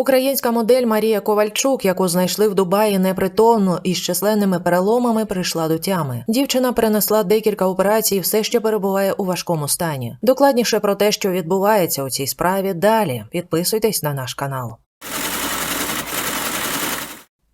Українська модель Марія Ковальчук, яку знайшли в Дубаї непритомно і з численними переломами, прийшла до тями. Дівчина перенесла декілька операцій, і все ще перебуває у важкому стані. Докладніше про те, що відбувається у цій справі, далі підписуйтесь на наш канал.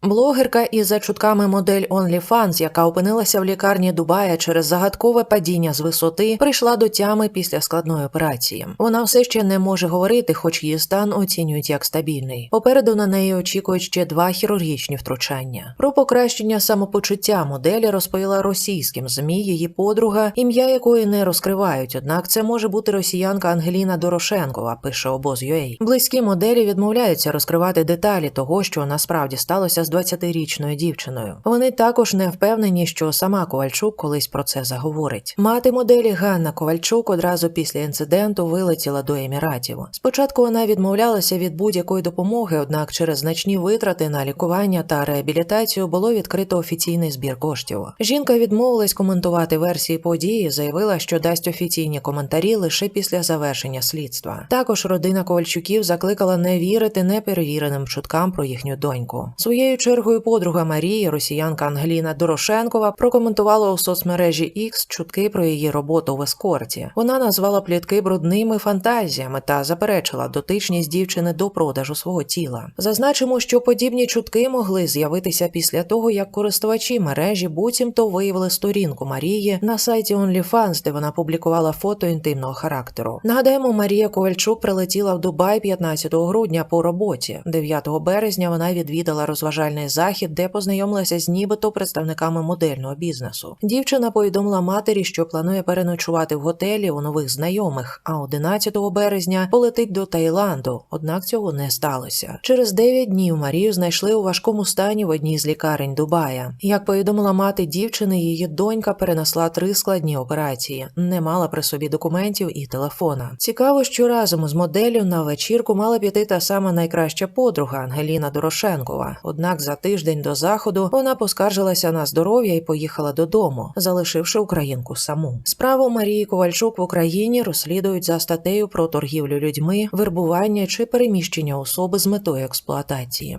Блогерка із за чутками модель OnlyFans, яка опинилася в лікарні Дубая через загадкове падіння з висоти, прийшла до тями після складної операції. Вона все ще не може говорити, хоч її стан оцінюють як стабільний. Попереду на неї очікують ще два хірургічні втручання. Про покращення самопочуття моделі розповіла російським змі її подруга, ім'я якої не розкривають. Однак це може бути росіянка Ангеліна Дорошенкова. Пише обоз.ua. Близькі моделі відмовляються розкривати деталі того, що насправді сталося з 20-річною дівчиною. Вони також не впевнені, що сама Ковальчук колись про це заговорить. Мати моделі Ганна Ковальчук одразу після інциденту вилетіла до Еміратів. Спочатку вона відмовлялася від будь-якої допомоги, однак через значні витрати на лікування та реабілітацію було відкрито офіційний збір коштів. Жінка відмовилась коментувати версії події, заявила, що дасть офіційні коментарі лише після завершення слідства. Також родина Ковальчуків закликала не вірити неперевіреним чуткам про їхню доньку. Своєю чергою подруга Марії, росіянка Ангеліна Дорошенкова, прокоментувала у соцмережі X чутки про її роботу в ескорті. Вона назвала плітки брудними фантазіями та заперечила дотичність дівчини до продажу свого тіла. Зазначимо, що подібні чутки могли з'явитися після того, як користувачі мережі буцімто виявили сторінку Марії на сайті OnlyFans, де вона публікувала фото інтимного характеру. Нагадаємо, Марія Ковальчук прилетіла в Дубай 15 грудня по роботі. 9 березня вона відвідала розважальний захід, де познайомилася з нібито представниками модельного бізнесу. Дівчина повідомила матері, що планує переночувати в готелі у нових знайомих, а 11 березня полетить до Таїланду. Однак цього не сталося. Через 9 днів Марію знайшли у важкому стані в одній з лікарень Дубая. Як повідомила мати дівчини, її донька перенесла три складні операції, не мала при собі документів і телефона. Цікаво, що разом із моделлю на вечірку мала піти та сама найкраща подруга Ангеліна Дорошенкова. Однак за тиждень до заходу вона поскаржилася на здоров'я і поїхала додому, залишивши українку саму. Справу Марії Ковальчук в Україні розслідують за статтею про торгівлю людьми, вербування чи переміщення особи з метою експлуатації.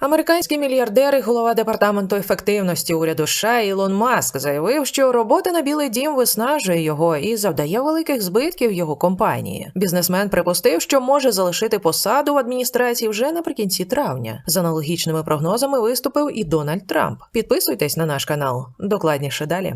Американський мільярдер і голова департаменту ефективності уряду США Ілон Маск заявив, що робота на Білий Дім виснажує його і завдає великих збитків його компанії. Бізнесмен припустив, що може залишити посаду в адміністрації вже наприкінці травня. З аналогічними прогнозами виступив і Дональд Трамп. Підписуйтесь на наш канал. Докладніше далі.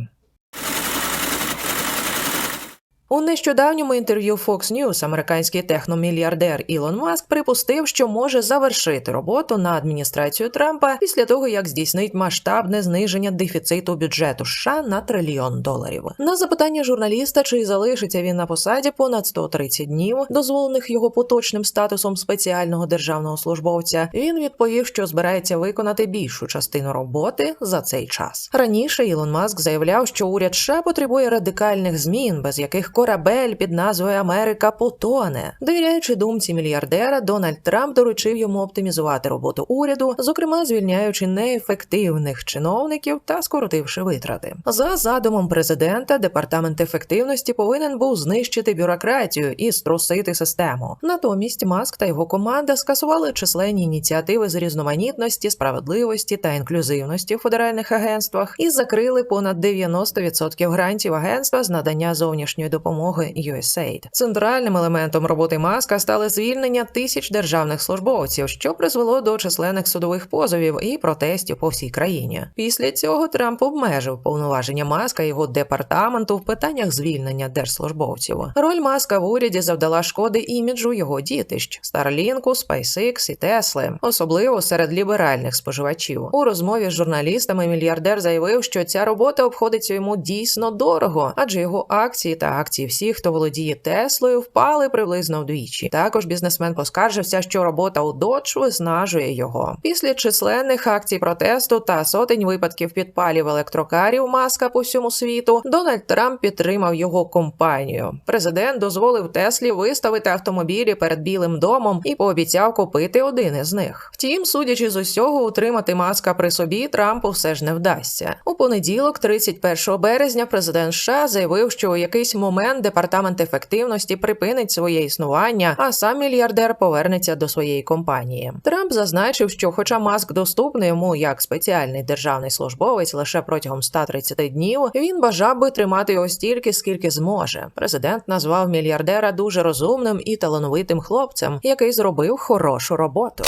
У нещодавньому інтерв'ю Fox News американський техномільярдер Ілон Маск припустив, що може завершити роботу на адміністрацію Трампа після того, як здійснить масштабне зниження дефіциту бюджету США на трильйон доларів. На запитання журналіста, чи залишиться він на посаді понад 130 днів, дозволених його поточним статусом спеціального державного службовця, він відповів, що збирається виконати більшу частину роботи за цей час. Раніше Ілон Маск заявляв, що уряд США потребує радикальних змін, без яких корабель під назвою Америка потоне. Довіряючи думці мільярдера, Дональд Трамп доручив йому оптимізувати роботу уряду, зокрема звільняючи неефективних чиновників та скоротивши витрати. За задумом президента, департамент ефективності повинен був знищити бюрократію і струсити систему. Натомість Маск та його команда скасували численні ініціативи з різноманітності, справедливості та інклюзивності в федеральних агентствах і закрили понад 90% грантів агентства з надання зовнішньої допомоги USAID. Центральним елементом роботи маска стали звільнення тисяч державних службовців, що призвело до численних судових позовів і протестів по всій країні. Після цього Трамп обмежив повноваження маска його департаменту в питаннях звільнення держслужбовців. Роль маска в уряді завдала шкоди іміджу його дітищ Starlink, SpaceX і Tesla, особливо серед ліберальних споживачів. У розмові з журналістами мільярдер заявив, що ця робота обходиться йому дійсно дорого, адже його акції та акції всіх, хто володіє Теслою, впали приблизно вдвічі. Також бізнесмен поскаржився, що робота у Dodge виснажує його. Після численних акцій протесту та сотень випадків підпалів електрокарів маска по всьому світу, Дональд Трамп підтримав його компанію. Президент дозволив Теслі виставити автомобілі перед Білим домом і пообіцяв купити один із них. Втім, судячи з усього, утримати маска при собі Трампу все ж не вдасться. У понеділок, 31 березня, президент США заявив, що у якийсь момент момент департамент ефективності припинить своє існування, а сам мільярдер повернеться до своєї компанії. Трамп зазначив, що, хоча маск доступний йому як спеціальний державний службовець лише протягом 130 днів, він бажав би тримати його стільки, скільки зможе. Президент назвав мільярдера дуже розумним і талановитим хлопцем, який зробив хорошу роботу.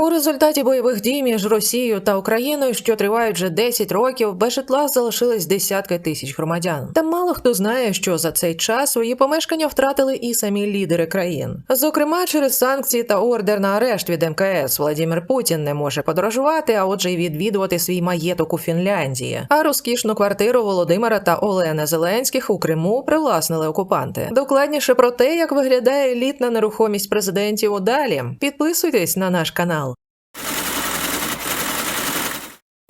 У результаті бойових дій між Росією та Україною, що тривають вже 10 років, без житла залишились десятки тисяч громадян. Та мало хто знає, що за цей час свої помешкання втратили і самі лідери країн. Зокрема, через санкції та ордер на арешт від МКС Владимир Путін не може подорожувати, а отже, й відвідувати свій маєток у Фінляндії. А розкішну квартиру Володимира та Олени Зеленських у Криму привласнили окупанти. Докладніше про те, як виглядає елітна нерухомість президентів. Далі підписуйтесь на наш канал.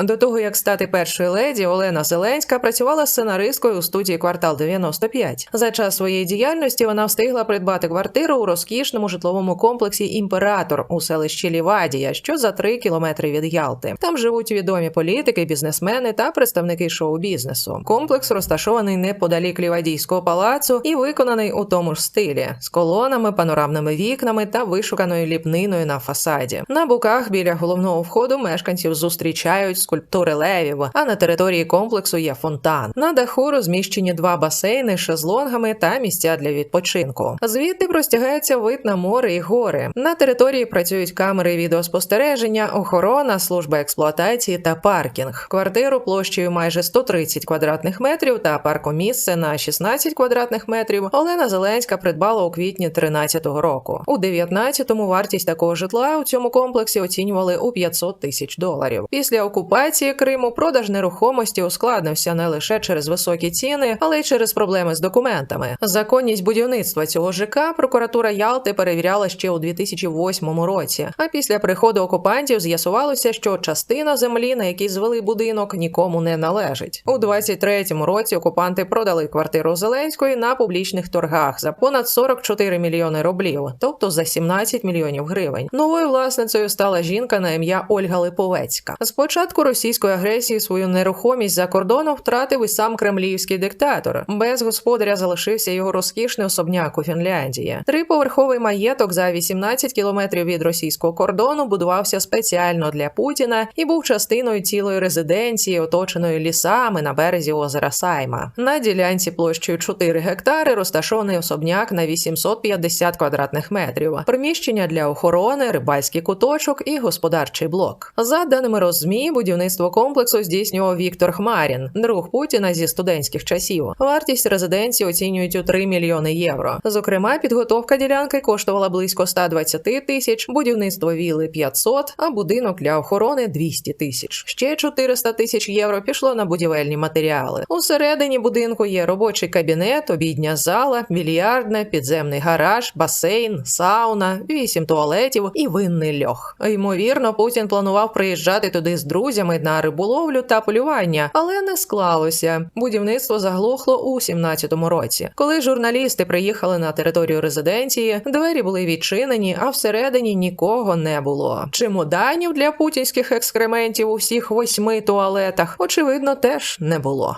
До того як стати першою леді, Олена Зеленська працювала сценаристкою у студії Квартал 95. За час своєї діяльності вона встигла придбати квартиру у розкішному житловому комплексі Імператор у селищі Лівадія, що за три кілометри від Ялти. Там живуть відомі політики, бізнесмени та представники шоу-бізнесу. Комплекс розташований неподалік Лівадійського палацу і виконаний у тому ж стилі з колонами, панорамними вікнами та вишуканою ліпниною на фасаді. На боках біля головного входу мешканців зустрічають скульптури левів, а на території комплексу є фонтан. На даху розміщені два басейни з шезлонгами та місця для відпочинку. Звідти простягається вид на море і гори. На території працюють камери відеоспостереження, охорона, служба експлуатації та паркінг. Квартиру площею майже 130 квадратних метрів та паркомісце на 16 квадратних метрів Олена Зеленська придбала у квітні 13-го року. У 19-му вартість такого житла у цьому комплексі оцінювали у 500 тисяч доларів. Після окупації Криму продаж нерухомості ускладнився не лише через високі ціни, але й через проблеми з документами. Законність будівництва цього ЖК прокуратура Ялти перевіряла ще у 2008 році. А після приходу окупантів з'ясувалося, що частина землі, на якій звели будинок, нікому не належить. У 23-му році окупанти продали квартиру Зеленської на публічних торгах за понад 44 мільйони рублів, тобто за 17 мільйонів гривень. Новою власницею стала жінка на ім'я Ольга Липовецька. Спочатку російської агресії свою нерухомість за кордоном втратив і сам кремлівський диктатор. Без господаря залишився його розкішний особняк у Фінляндії. Триповерховий маєток за 18 кілометрів від російського кордону будувався спеціально для Путіна і був частиною цілої резиденції, оточеної лісами на березі озера Сайма. На ділянці площею 4 гектари розташований особняк на 850 квадратних метрів, приміщення для охорони, рибальський куточок і господарчий блок. За даними розмі, будівництво комплексу здійснював Віктор Хмарін, друг Путіна зі студентських часів. Вартість резиденції оцінюють у 3 мільйони євро. Зокрема, підготовка ділянки коштувала близько 120 тисяч, будівництво віли 500, а будинок для охорони 200 тисяч. Ще 400 тисяч євро пішло на будівельні матеріали. Усередині будинку є робочий кабінет, обідня зала, більярдне, підземний гараж, басейн, сауна, вісім туалетів і винний льох. Ймовірно, Путін планував приїжджати туди з друзями на риболовлю та полювання, але не склалося. Будівництво заглохло у 17-му році. Коли журналісти приїхали на територію резиденції, двері були відчинені, а всередині нікого не було. Чемоданів для путінських екскрементів у всіх восьми туалетах, очевидно, теж не було.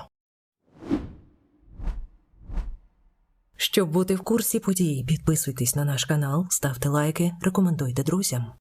Щоб бути в курсі подій, підписуйтесь на наш канал, ставте лайки, рекомендуйте друзям.